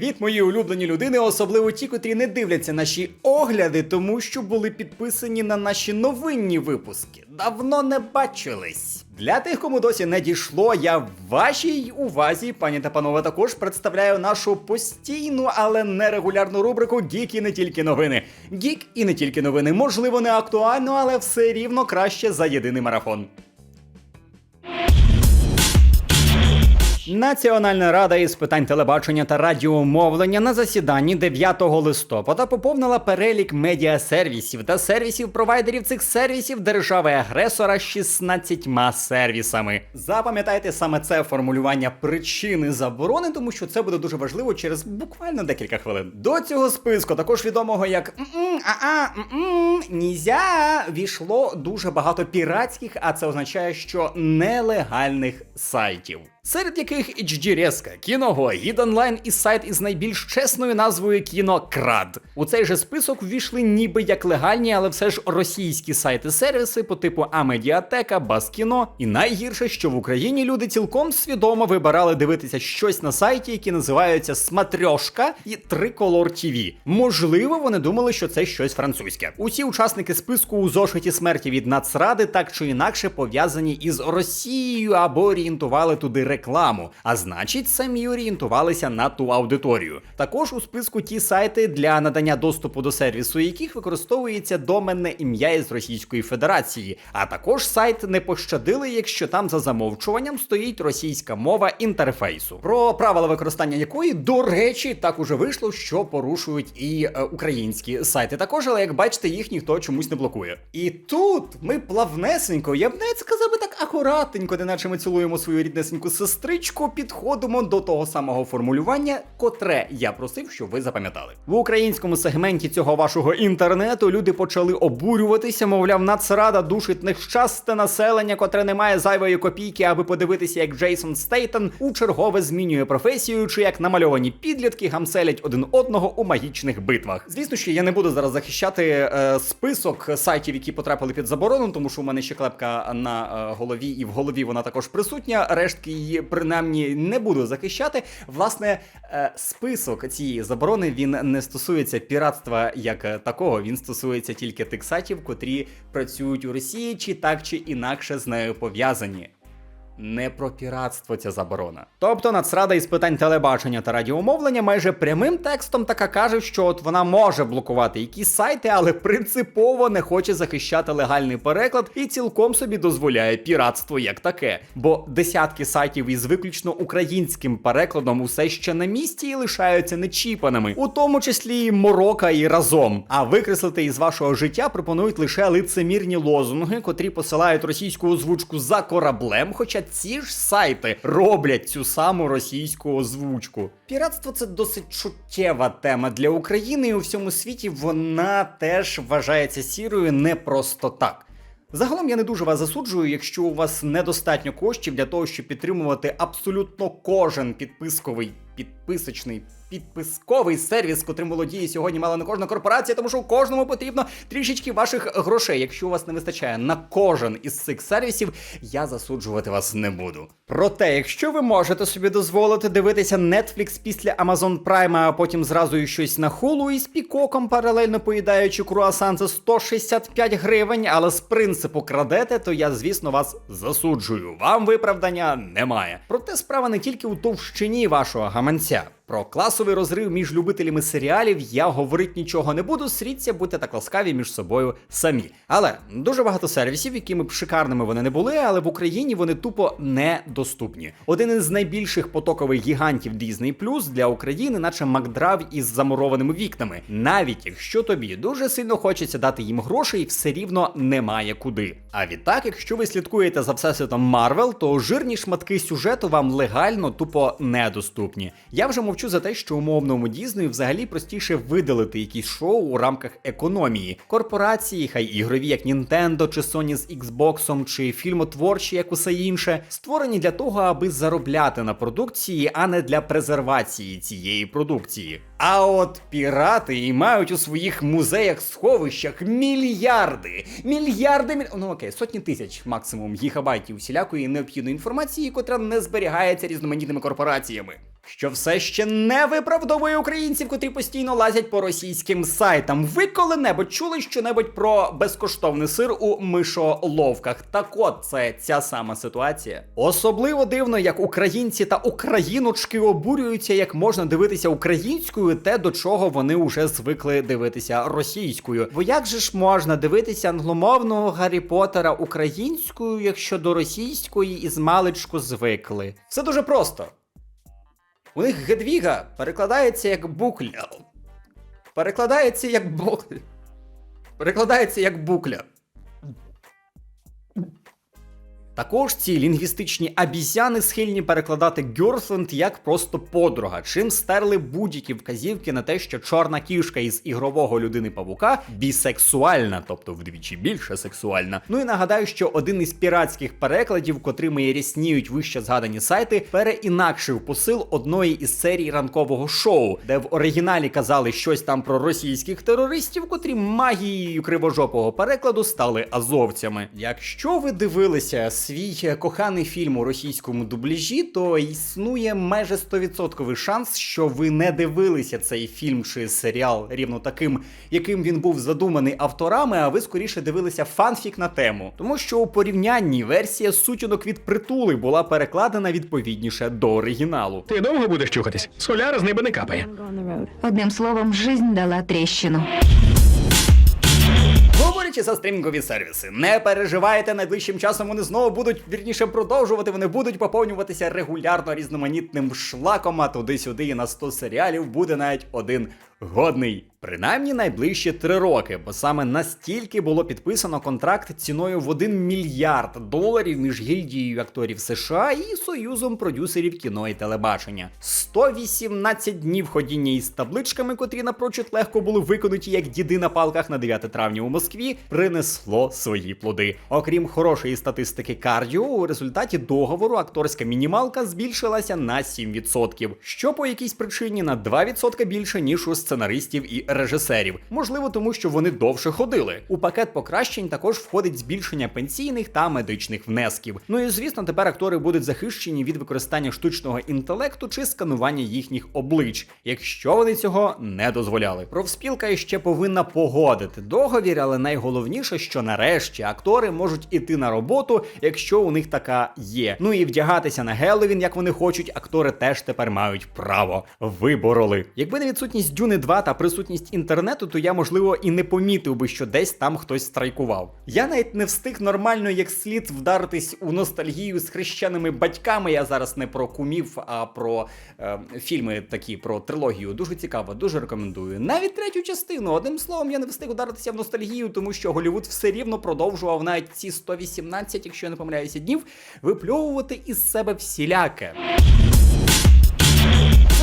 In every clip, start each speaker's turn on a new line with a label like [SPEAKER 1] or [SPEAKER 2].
[SPEAKER 1] Привіт, мої улюблені людини, особливо ті, котрі не дивляться наші огляди, тому що були підписані на наші новинні випуски. Давно не бачились. Для тих, кому досі не дійшло, я в вашій увазі, пані та панове, також представляю нашу постійну, але нерегулярну рубрику Гік і не тільки новини. Гік і не тільки новини. Можливо, не актуально, але все рівно краще за єдиний марафон. Національна рада із питань телебачення та радіомовлення на засіданні 9 листопада поповнила перелік медіасервісів та сервісів провайдерів цих сервісів держави-агресора 16 сервісами. Запам'ятайте саме це формулювання причини заборони, тому що це буде дуже важливо через буквально декілька хвилин. До цього списку, також відомого як а-а, нізя, війшло дуже багато піратських, а це означає, що нелегальних сайтів. Серед яких HD Резка, Кіного, Гід Онлайн і сайт із найбільш чесною назвою Кінокрад. У цей же список ввійшли ніби як легальні, але все ж російські сайти-сервіси по типу Амедіатека, Баскіно. І найгірше, що в Україні люди цілком свідомо вибирали дивитися щось на сайті, які називаються Смотрьошка і Триколор ТВ. Можливо, вони думали, що це щось французьке. Усі учасники списку у зошиті смерті від Нацради так чи інакше пов'язані із Росією або орієнтували туди рекламу, а значить, самі орієнтувалися на ту аудиторію. Також у списку ті сайти для надання доступу до сервісу, яких використовується доменне ім'я із Російської Федерації, а також сайт не пощадили, якщо там за замовчуванням стоїть російська мова інтерфейсу, про правила використання якої, до речі, так уже вийшло, що порушують і е, українські сайти. Також, але як бачите, їх ніхто чомусь не блокує. І тут ми плавнесенько, я б навіть сказав би так акуратненько, неначе ми цілуємо свою ріднесеньку сестричку, підходимо до того самого формулювання, котре я просив, щоб ви запам'ятали. В українському сегменті цього вашого інтернету люди почали обурюватися, мовляв, нацрада душить нещасте населення, котре не має зайвої копійки, аби подивитися, як Джейсон Стейтон у чергове змінює професію, чи як намальовані підлітки гамселять один одного у магічних битвах. Звісно, що я не буду зараз захищати е, список сайтів, які потрапили під заборону, тому що у мене ще клепка на е, голові, і в голові вона також присутня. Рештки її принаймні не буду захищати. Власне, е, список цієї заборони він не стосується піратства як е, такого. Він стосується тільки тих сайтів, котрі працюють у Росії, чи так чи інакше з нею пов'язані. Не про піратство ця заборона. Тобто Нацрада із питань телебачення та радіомовлення майже прямим текстом така каже, що от вона може блокувати якісь сайти, але принципово не хоче захищати легальний переклад і цілком собі дозволяє піратство як таке. Бо десятки сайтів із виключно українським перекладом усе ще на місці і лишаються нечіпаними, у тому числі і морока і разом. А викреслити із вашого життя пропонують лише лицемірні лозунги, котрі посилають російську озвучку за кораблем, хоча ці ж сайти роблять цю саму російську озвучку. Піратство це досить чуттєва тема для України, і у всьому світі вона теж вважається сірою не просто так. Загалом я не дуже вас засуджую, якщо у вас недостатньо коштів для того, щоб підтримувати абсолютно кожен підписковий підписочний підписковий сервіс, котрим володіє сьогодні мало не кожна корпорація, тому що у кожному потрібно трішечки ваших грошей. Якщо у вас не вистачає на кожен із цих сервісів, я засуджувати вас не буду. Проте, якщо ви можете собі дозволити дивитися Netflix після Amazon Prime, а потім зразу і щось на Hulu із пікоком, паралельно поїдаючи круасан за 165 гривень, але з принципу крадете, то я, звісно, вас засуджую. Вам виправдання немає. Проте справа не тільки у товщині вашого гаманця. Про класовий розрив між любителями серіалів я говорити нічого не буду. Сріться, будьте так ласкаві між собою самі. Але дуже багато сервісів, якими б шикарними вони не були, але в Україні вони тупо недоступні. Один із найбільших потокових гігантів Disney Plus для України, наче Макдрав із замурованими вікнами. Навіть якщо тобі дуже сильно хочеться дати їм грошей, все рівно немає куди. А відтак, якщо ви слідкуєте за всесвітом Marvel, то жирні шматки сюжету вам легально тупо недоступні. Я вже мовчу за те, що умовному Дізнею взагалі простіше видалити якісь шоу у рамках економії. Корпорації, хай ігрові, як Nintendo чи Sony з Xbox, чи фільмотворчі, як усе інше, створені для того, аби заробляти на продукції, а не для презервації цієї продукції. А от пірати і мають у своїх музеях сховищах мільярди, мільярди міль... ну окей, сотні тисяч максимум гігабайтів всілякої необхідної інформації, котра не зберігається різноманітними корпораціями. Що все ще не виправдовує українців, котрі постійно лазять по російським сайтам. Ви коли-небудь чули щонебудь про безкоштовний сир у мишоловках? Так от це ця сама ситуація. Особливо дивно, як українці та україночки обурюються, як можна дивитися українською, те до чого вони вже звикли дивитися російською. Бо як же ж можна дивитися англомовного Гаррі Поттера українською, якщо до російської із маличку звикли? Все дуже просто. У них Гедвіга перекладається як букля. Перекладається як букля. Перекладається як букля. Також ці лінгвістичні абізяни схильні перекладати Гюрсленд як просто подруга, чим стерли будь-які вказівки на те, що чорна кішка із ігрового людини павука бісексуальна, тобто вдвічі більше сексуальна. Ну і нагадаю, що один із піратських перекладів, котрими рясніють вище згадані сайти, переінакшив посил одної із серій ранкового шоу, де в оригіналі казали щось там про російських терористів, котрі магією кривожопого перекладу стали азовцями. Якщо ви дивилися свій коханий фільм у російському дубляжі, то існує майже 100% шанс, що ви не дивилися цей фільм чи серіал рівно таким, яким він був задуманий авторами, а ви скоріше дивилися фанфік на тему. Тому що у порівнянні версія сутінок від притули була перекладена відповідніше до оригіналу.
[SPEAKER 2] Ти довго будеш чухатись? Соляра з неба не капає.
[SPEAKER 3] Одним словом, жизнь дала трещину.
[SPEAKER 1] Говорячи за стрімінгові сервіси, не переживайте, найближчим часом вони знову будуть вірніше продовжувати. Вони будуть поповнюватися регулярно різноманітним шлаком, а туди-сюди і на 100 серіалів буде навіть один годний. Принаймні найближчі три роки, бо саме настільки було підписано контракт ціною в 1 мільярд доларів між гільдією акторів США і союзом продюсерів кіно і телебачення. 118 днів ходіння із табличками, котрі напрочуд легко були виконуті як діди на палках на 9 травня у Москві, принесло свої плоди. Окрім хорошої статистики кардіо, у результаті договору акторська мінімалка збільшилася на 7%, що по якійсь причині на 2% більше ніж у сценаристів і режисерів. Можливо, тому що вони довше ходили. У пакет покращень також входить збільшення пенсійних та медичних внесків. Ну і звісно, тепер актори будуть захищені від використання штучного інтелекту чи сканування їхніх облич, якщо вони цього не дозволяли. Профспілка ще повинна погодити договір, але найголовніше, що нарешті актори можуть іти на роботу, якщо у них така є. Ну і вдягатися на Геловін, як вони хочуть, актори теж тепер мають право. Вибороли. Якби не відсутність Дюни 2 та присутність інтернету, то я можливо і не помітив би, що десь там хтось страйкував. Я навіть не встиг нормально як слід вдаритись у ностальгію з хрещеними батьками. Я зараз не про кумів, а про е, фільми такі про трилогію. Дуже цікаво, дуже рекомендую. Навіть третю частину. Одним словом, я не встиг ударитися в ностальгію, тому що Голівуд все рівно продовжував навіть ці 118, якщо я не помиляюся, днів, випльовувати із себе всіляке.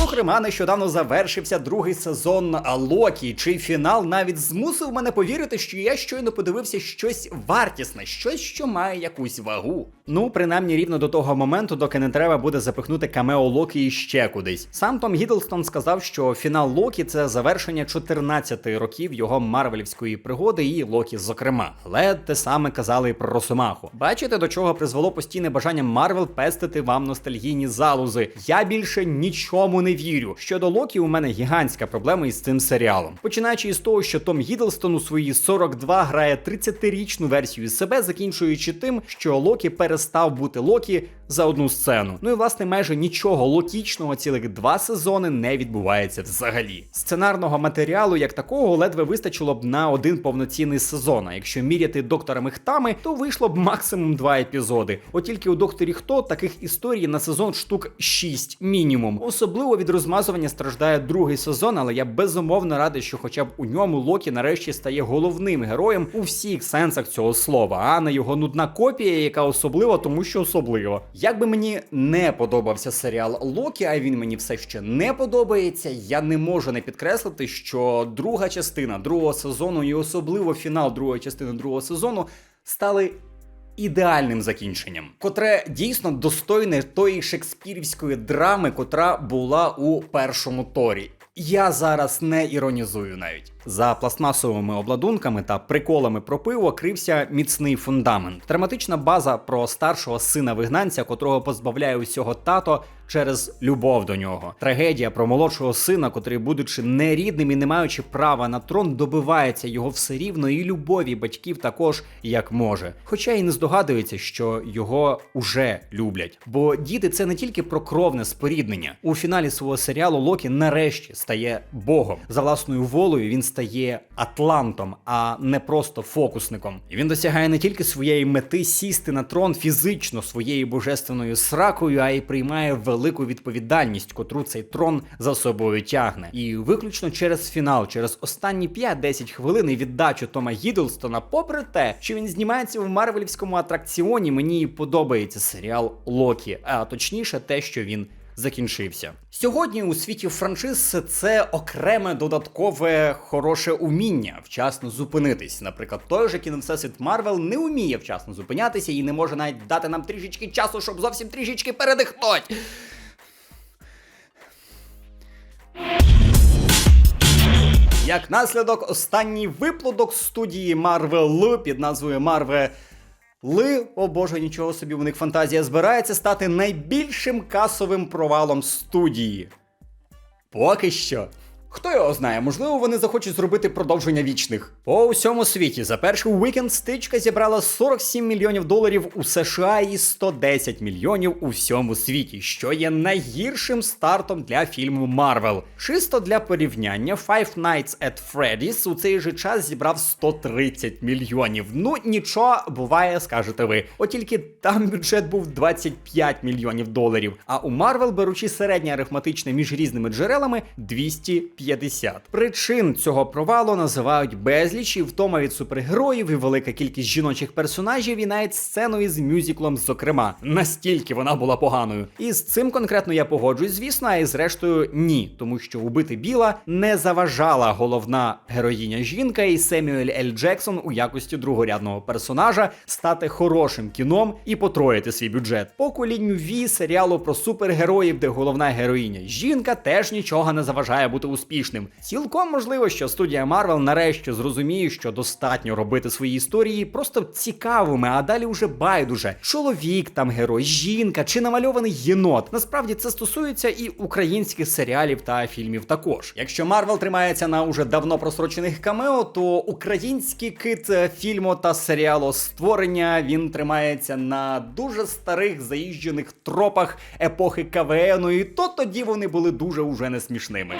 [SPEAKER 1] Зокрема, нещодавно завершився другий сезон Локі, чий фінал навіть змусив мене повірити, що я щойно подивився щось вартісне, щось, що має якусь вагу. Ну, принаймні рівно до того моменту, доки не треба буде запихнути камео Локі іще кудись. Сам Том Гідлстон сказав, що фінал Локі це завершення 14 років його марвелівської пригоди і Локі, зокрема. Але те саме казали і про Росомаху. Бачите, до чого призвело постійне бажання Марвел пестити вам ностальгійні залузи. Я більше нічому не вірю. Щодо Локі, у мене гігантська проблема із цим серіалом. Починаючи із того, що Том Гідлстон у свої 42 грає 30-річну версію себе, закінчуючи тим, що Локі перестав бути Локі за одну сцену. Ну і власне майже нічого локічного цілих два сезони не відбувається взагалі. Сценарного матеріалу як такого ледве вистачило б на один повноцінний сезон. А якщо міряти докторами Хтами, то вийшло б максимум два епізоди. От тільки у докторі Хто таких історій на сезон штук 6 мінімум. Особливо від розмазування страждає другий сезон, але я безумовно радий, що хоча б у ньому Локі нарешті стає головним героєм у всіх сенсах цього слова, а не його нудна копія, яка особлива, тому що особлива. Як би мені не подобався серіал Локі, а він мені все ще не подобається, я не можу не підкреслити, що друга частина другого сезону і особливо фінал другої частини другого сезону стали ідеальним закінченням, котре дійсно достойне тої шекспірівської драми, котра була у першому торі. Я зараз не іронізую навіть. За пластмасовими обладунками та приколами про пиво крився міцний фундамент. Драматична база про старшого сина вигнанця, котрого позбавляє усього тато через любов до нього. Трагедія про молодшого сина, котрий, будучи нерідним і не маючи права на трон, добивається його все рівно і любові батьків також як може. Хоча і не здогадується, що його уже люблять. Бо діти це не тільки про кровне споріднення. У фіналі свого серіалу Локі нарешті стає богом. За власною волею він стає атлантом, а не просто фокусником. І він досягає не тільки своєї мети сісти на трон фізично своєю божественною сракою, а й приймає велику відповідальність, котру цей трон за собою тягне. І виключно через фінал, через останні 5-10 хвилин і віддачу Тома Гідлстона, попри те, що він знімається в марвелівському атракціоні, мені подобається серіал Локі, а точніше, те, що він закінчився. Сьогодні у світі франшиз це окреме додаткове хороше уміння вчасно зупинитись. Наприклад, той же кіновсесвіт Марвел не вміє вчасно зупинятися і не може навіть дати нам трішечки часу, щоб зовсім трішечки передихнуть. Як наслідок, останній виплодок студії Marvel під назвою Marvel Ли, о боже, нічого собі, у них фантазія збирається стати найбільшим касовим провалом студії. Поки що. Хто його знає, можливо, вони захочуть зробити продовження вічних. По усьому світі за перший уікенд стичка зібрала 47 мільйонів доларів у США і 110 мільйонів у всьому світі, що є найгіршим стартом для фільму Марвел. Чисто для порівняння, Five Nights at Freddy's у цей же час зібрав 130 мільйонів. Ну нічого, буває, скажете ви. От тільки там бюджет був 25 мільйонів доларів. А у Марвел, беручи середнє арифметичне між різними джерелами, 250. Причин цього провалу називають безліч і втома від супергероїв, і велика кількість жіночих персонажів, і навіть сцену із мюзиклом, зокрема. Настільки вона була поганою. І з цим конкретно я погоджуюсь, звісно, а і зрештою ні, тому що убити Біла не заважала головна героїня жінка і Семюель Ель Джексон у якості другорядного персонажа стати хорошим кіном і потроїти свій бюджет. Поколінню Ві серіалу про супергероїв, де головна героїня жінка, теж нічого не заважає бути успішним. Цілком можливо, що студія Марвел нарешті зрозуміє, що достатньо робити свої історії просто цікавими, а далі вже байдуже. Чоловік там герой, жінка чи намальований єнот. Насправді це стосується і українських серіалів та фільмів також. Якщо Марвел тримається на уже давно просрочених камео, то український кит е, фільму та серіалу створення він тримається на дуже старих заїжджених тропах епохи КВНу, і то тоді вони були дуже уже не смішними.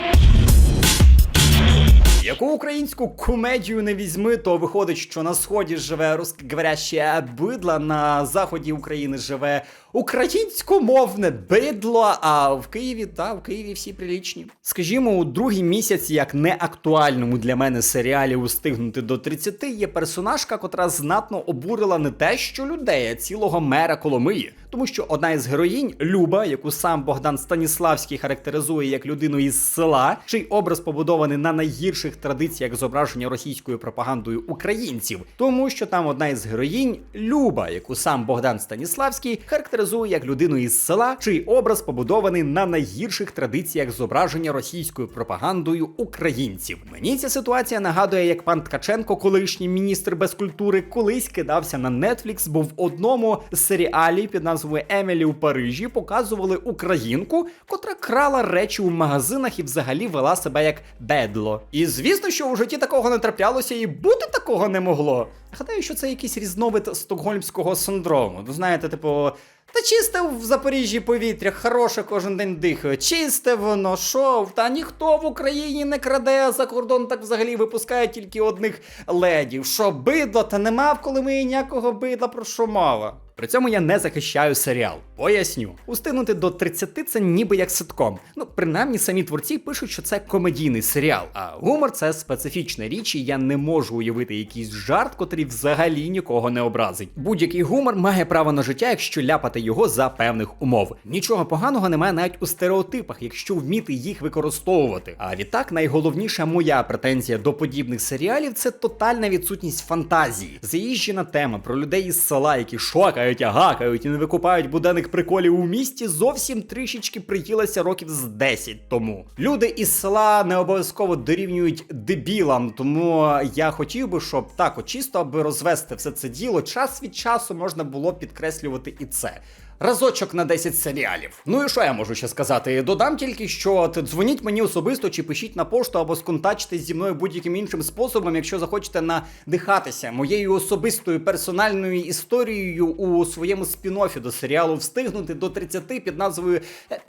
[SPEAKER 1] Яку українську комедію не візьми, то виходить, що на сході живе русскоговоряще бидло, на заході України живе українськомовне бидло, а в Києві, та в Києві всі прилічні. Скажімо, у другий місяць, як неактуальному для мене серіалі устигнути до 30, є персонажка, котра знатно обурила не те, що людей, а цілого мера Коломиї. Тому що одна із героїнь, Люба, яку сам Богдан Станіславський характеризує як людину із села, чий образ побудований на найгірших традиціях зображення російською пропагандою українців, тому що там одна із героїнь Люба, яку сам Богдан Станіславський характеризує як людину із села, чий образ побудований на найгірших традиціях зображення російською пропагандою українців. Мені ця ситуація нагадує, як пан Ткаченко, колишній міністр без культури, колись кидався на Netflix, бо в одному серіалі під назвою Емілі у Парижі показували українку, котра крала речі у магазинах і взагалі вела себе як бедло. І звісно, що у житті такого не траплялося, і бути такого не могло. Гадаю, що це якийсь різновид стокгольмського синдрому. Ви знаєте, типу. Та чисте в Запоріжжі повітря, хороше кожен день дихає. Чисте воно, шов. Та ніхто в Україні не краде, а за кордон так взагалі випускає тільки одних ледів. Що бидло, та нема в Коломиї ніякого бидла, про що мова. При цьому я не захищаю серіал. Поясню, устигнути до 30 це ніби як ситком. Ну, принаймні самі творці пишуть, що це комедійний серіал. А гумор це специфічна річ, і я не можу уявити якийсь жарт, котрий взагалі нікого не образить. Будь-який гумор має право на життя, якщо ляпати його за певних умов. Нічого поганого немає навіть у стереотипах, якщо вміти їх використовувати. А відтак найголовніша моя претензія до подібних серіалів це тотальна відсутність фантазії. Заїжджена тема про людей із села, які шокають грають, а гакають і не викупають буденних приколів у місті, зовсім трішечки приїлася років з 10 тому. Люди із села не обов'язково дорівнюють дебілам, тому я хотів би, щоб так, чисто аби розвести все це діло, час від часу можна було підкреслювати і це. Разочок на 10 серіалів. Ну і що я можу ще сказати? Додам тільки, що дзвоніть мені особисто чи пишіть на пошту або сконтачтесь зі мною будь-яким іншим способом, якщо захочете надихатися моєю особистою персональною історією у своєму спін-оффі до серіалу встигнути до 30 під назвою. е,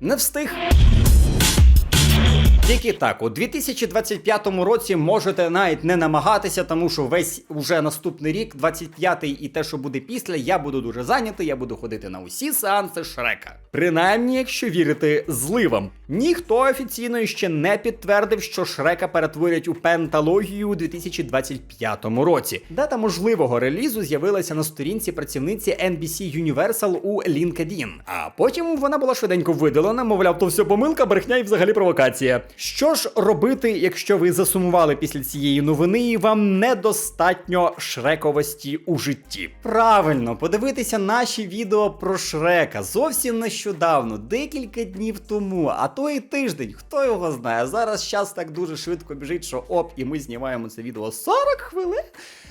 [SPEAKER 1] Не встиг. Тільки так, у 2025 році можете навіть не намагатися, тому що весь уже наступний рік, 25-й і те, що буде після, я буду дуже зайнятий, я буду ходити на усі сеанси Шрека. Принаймні, якщо вірити зливам. Ніхто офіційно ще не підтвердив, що Шрека перетворять у пенталогію у 2025 році. Дата можливого релізу з'явилася на сторінці працівниці NBC Universal у LinkedIn. А потім вона була швиденько видалена, мовляв, то все помилка, брехня і взагалі провокація. Що ж робити, якщо ви засумували після цієї новини і вам недостатньо шрековості у житті? Правильно, подивитися наші відео про Шрека зовсім нещодавно, декілька днів тому, а то і тиждень, хто його знає. Зараз час так дуже швидко біжить, що оп, і ми знімаємо це відео 40 хвилин.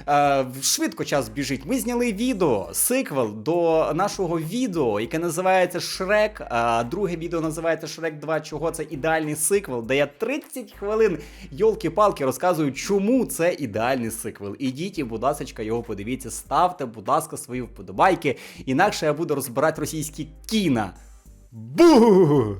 [SPEAKER 1] Е, швидко час біжить. Ми зняли відео, сиквел до нашого відео, яке називається Шрек. А друге відео називається Шрек 2. Чого це ідеальний сиквел, де я 30 хвилин йолки-палки розказую, чому це ідеальний сиквел. Ідіть і, будь ласка, його подивіться, ставте, будь ласка, свої вподобайки. Інакше я буду розбирати російські кіна. Бу!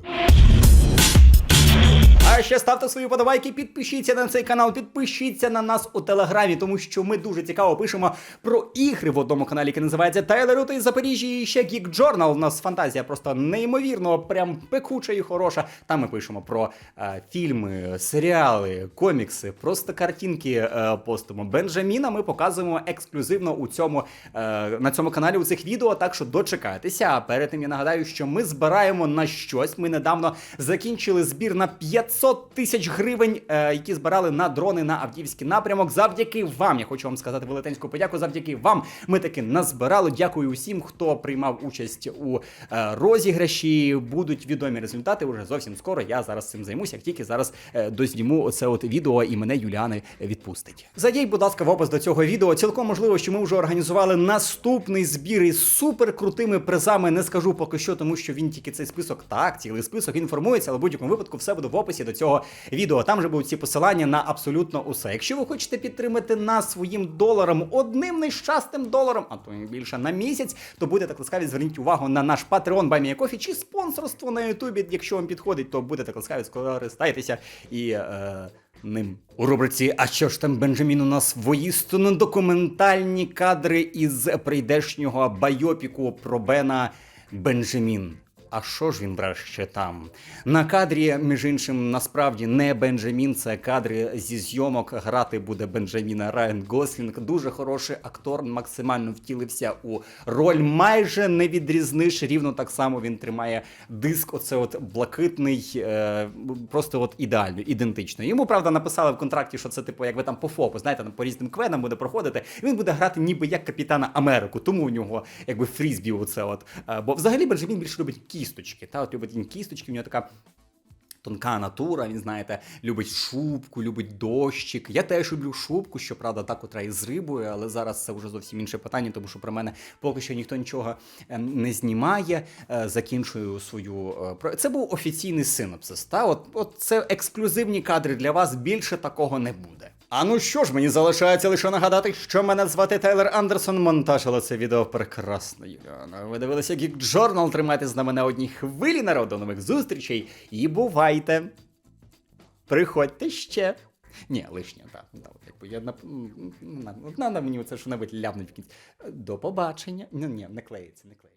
[SPEAKER 1] А ще ставте свої подобайки, підпишіться на цей канал, підпишіться на нас у телеграмі, тому що ми дуже цікаво пишемо про ігри в одному каналі, який називається Тайлер Рута із Запоріжжя і ще Geek Journal. У нас фантазія просто неймовірно, прям пекуча і хороша. Там ми пишемо про е, фільми, серіали, комікси, просто картинки е, постимо. Бенджаміна ми показуємо ексклюзивно у цьому е, на цьому каналі у цих відео. Так що дочекайтеся. А перед тим я нагадаю, що ми збираємо на щось. Ми недавно закінчили збір на 500 тисяч гривень, е, які збирали на дрони на Авдіївський напрямок. Завдяки вам. Я хочу вам сказати велетенську подяку. Завдяки вам ми таки назбирали. Дякую усім, хто приймав участь у е, розіграші. Будуть відомі результати уже зовсім скоро. Я зараз цим займуся, як тільки зараз е, дозніму оце от відео і мене Юліани відпустить. Зайдіть, будь ласка, в опис до цього відео. Цілком можливо, що ми вже організували наступний збір із супер крутими призами. Не скажу поки що, тому що він тільки цей список, так, цілий список він формується, але в будь-якому випадку все буде в описі до цього відео. Там же будуть ці посилання на абсолютно усе. Якщо ви хочете підтримати нас своїм доларом, одним нещасним доларом, а то і більше на місяць, то будете ласкаві, зверніть увагу на наш Patreon BuyMeACoffee чи спонсорство на Ютубі. Якщо вам підходить, то будете ласкаві, скористайтеся і. Е, Ним у рубриці А що ж там Бенджамін? У нас воїстину документальні кадри із прийдешнього байопіку про Бена Бенджамін. А що ж він бреше там? На кадрі, між іншим, насправді не Бенджамін, це кадри зі зйомок. Грати буде Бенджаміна Райан Гослінг. Дуже хороший актор, максимально втілився у роль. Майже не відрізниш. Рівно так само він тримає диск. Оце от блакитний, е, просто от ідеально, ідентично. Йому правда написали в контракті, що це типу, як ви там по ФОПу, знаєте, там по різним квенам буде проходити. Він буде грати ніби як капітана Америку, тому у нього якби фрізбі. Оце от. Е, бо взагалі Бенджамін більше любить кісточки. Та от любить він кісточки, у нього така. Тонка натура, він знаєте, любить шубку, любить дощик. Я теж люблю шубку, щоправда, та котра із рибою, але зараз це вже зовсім інше питання, тому що про мене поки що ніхто нічого е, не знімає. Е, Закінчую свою е, це був офіційний синопсис. Та от, от це ексклюзивні кадри для вас. Більше такого не буде. А ну що ж, мені залишається лише нагадати, що мене звати Тайлер Андерсон. Монтажила це відео прекрасно. Ви дивилися Geek Journal, тримайте з нами на одній хвилі народу. Нових зустрічей і бувайте. Приходьте ще. Ні, лишнє, так. Да, от якби я нап... м, м, м, мені це що небудь ляпнуть в кінці. До побачення. Ну ні, не клеїться, не клеїться.